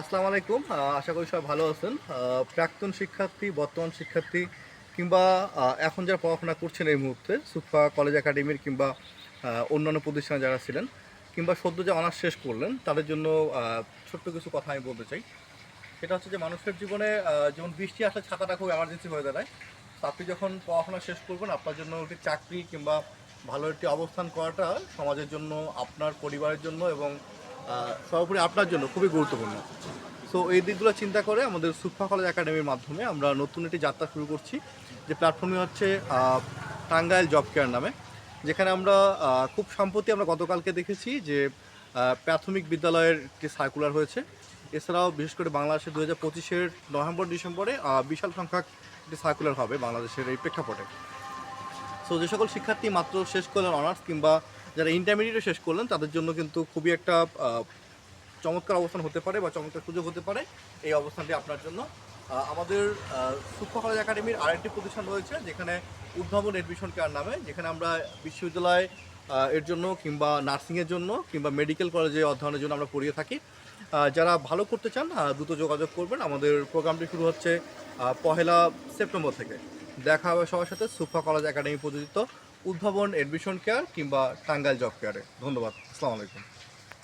আসসালামু আলাইকুম। আশা করি সবাই ভালো আছেন। প্রাক্তন শিক্ষার্থী, বর্তমান শিক্ষার্থী, কিংবা এখন যারা পড়াশোনা করছেন এই মুহূর্তে, সুফা কলেজ একাডেমির কিংবা অন্যান্য প্রতিষ্ঠানে যারা ছিলেন, কিংবা সদ্য যে অনার্স শেষ করলেন, তাদের জন্য ছোট্ট কিছু কথা আমি বলতে চাই। সেটা হচ্ছে যে, মানুষের জীবনে যেমন বৃষ্টি আসলে ছাতাটা খুব এমার্জেন্সি হয়ে দাঁড়ায়। আপনি যখন পড়াশোনা শেষ করবেন, আপনার জন্য একটি চাকরি কিংবা ভালো একটি অবস্থান করাটা সমাজের জন্য, আপনার পরিবারের জন্য এবং সর্বোপরি আপনার জন্য খুবই গুরুত্বপূর্ণ। সো এই দিকগুলো চিন্তা করে আমাদের সুফা কলেজ একাডেমির মাধ্যমে আমরা নতুন একটি যাত্রা শুরু করছি, যে প্ল্যাটফর্মে হচ্ছে টাঙ্গাইল জব কেয়ার নামে, যেখানে আমরা খুব সম্প্রতি আমরা গতকালকে দেখেছি যে প্রাথমিক বিদ্যালয়ের একটি সার্কুলার হয়েছে। এছাড়াও বিশেষ করে বাংলাদেশের দু হাজার পঁচিশের নভেম্বর, ডিসেম্বরে বিশাল সংখ্যক একটি সার্কুলার হবে বাংলাদেশের এই প্রেক্ষাপটে। সো যে সকল শিক্ষার্থী মাত্র শেষ করলেন অনার্স কিংবা যারা ইন্টারমিডিয়েটে শেষ করলেন, তাদের জন্য কিন্তু খুবই একটা চমৎকার অবস্থান হতে পারে বা চমৎকার সুযোগ হতে পারে এই অবস্থানটি আপনার জন্য। আমাদের সুপ্র কলেজ একাডেমির আরেকটি প্রতিষ্ঠান রয়েছে যেখানে উদ্ভাবন এডমিশন কেয়ার নামে, যেখানে আমরা বিশ্ববিদ্যালয় এর জন্য কিংবা নার্সিংয়ের জন্য কিংবা মেডিকেল কলেজে অধ্যয়নের জন্য আমরা পড়িয়ে থাকি। যারা ভালো করতে চান দ্রুত যোগাযোগ করবেন। আমাদের প্রোগ্রামটি শুরু হচ্ছে পহেলা সেপ্টেম্বর থেকে। দেখা হবে সবার সাথে সুফা কলেজ একাডেমি প্রযোজিত উদ্ভাবন এডমিশন কেয়ার কিংবা টাঙ্গাইল জব কেয়ারে ধন্যবাদ। আসসালামু আলাইকুম।